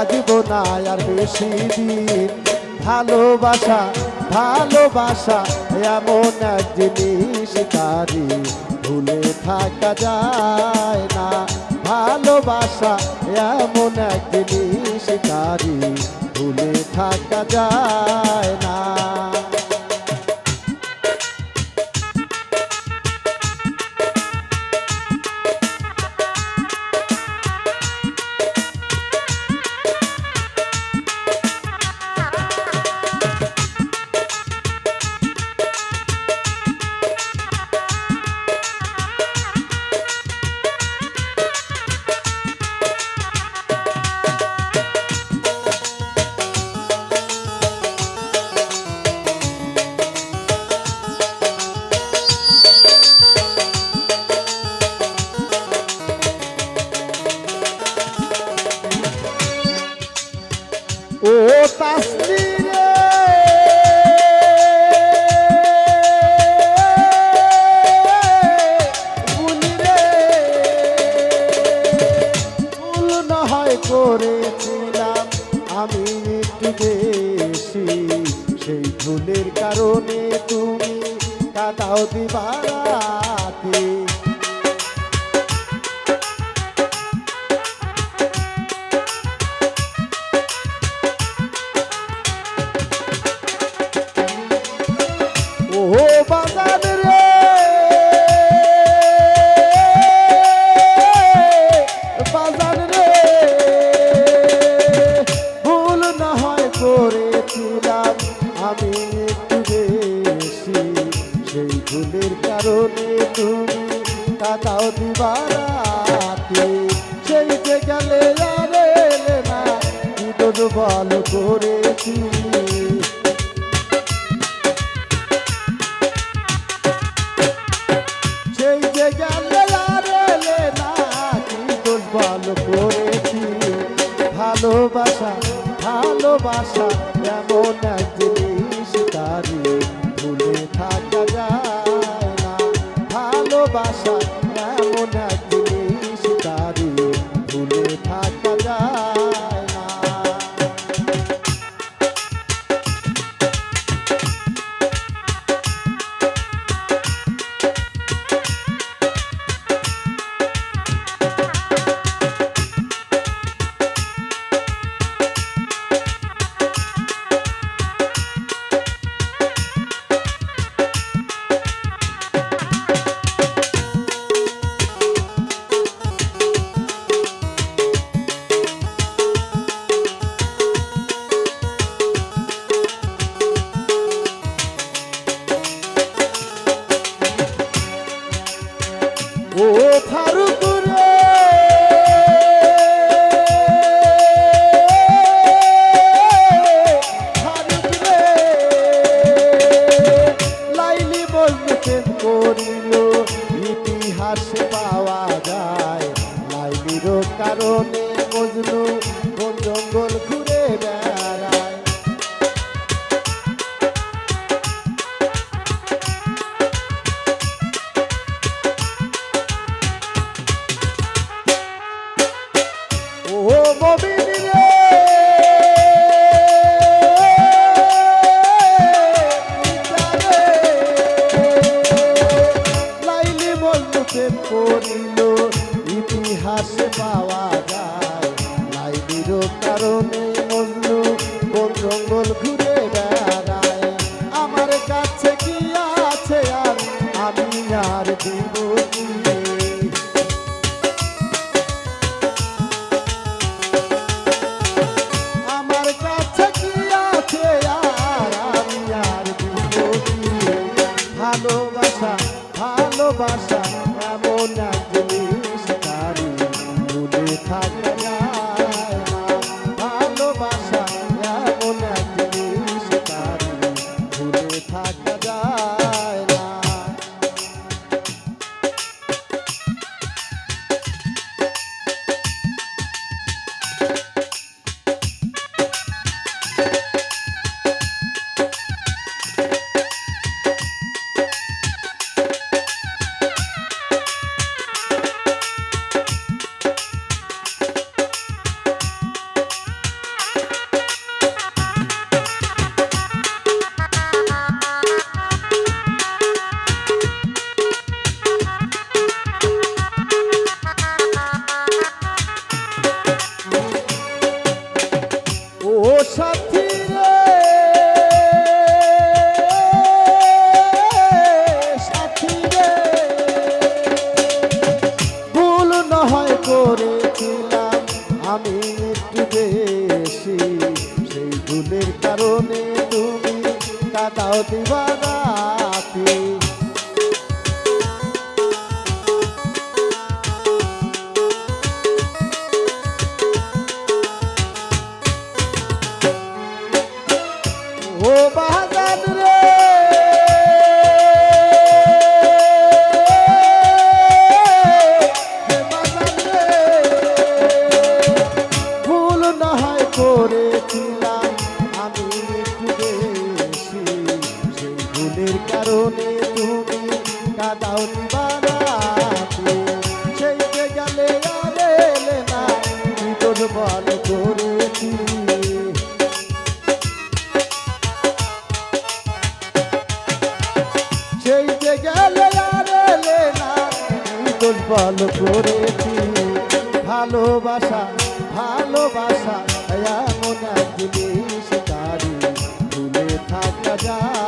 বাজব না আর বেশি দিন। ভালোবাসা ভালোবাসা, এমন এক জিনিস তারি। ভুলে থাকা যায় না। ভালোবাসা, এমন এক জিনিস তারি। ভুলে থাকা যায় না। কাটাও দিবারাতে। ও বাজান রে। বাজান রে। ভুল না হয় করেছিলাম আমি একটু ভুলের কারণে তুমি কাটাও দিবারাতে। সেই যে গেলে আর না বল করেছি। না ভালো করেছি। ভালোবাসা ভালোবাসা, এমন এক জিনিস তারি ভুলে থাকা যায়। ভালোবাসা পাওয়া যায়। লাইলির কারণে মজনু মজনুতে পড়িল, ইতিহাসে পাওয়া যায়। লাইলির কারণে মজনু বন জঙ্গল ঘুরে বেড়ায়। আমার কাছে কি আছে আর আমি আর আমার কাছে কি আছে আর আমি আর দিব ভালোবাসা ভালোবাসা। সাথী রে। সাথী রে। ভুল না হয় করেছিলাম আমি একটু বেশি। সেই ভুলের কারণে তুমি কাদাও দিবা রাতে কল করেছি। ভালোবাসা ভালোবাসা এমন এক জিনিস তারি ভুলে থাকা যায়।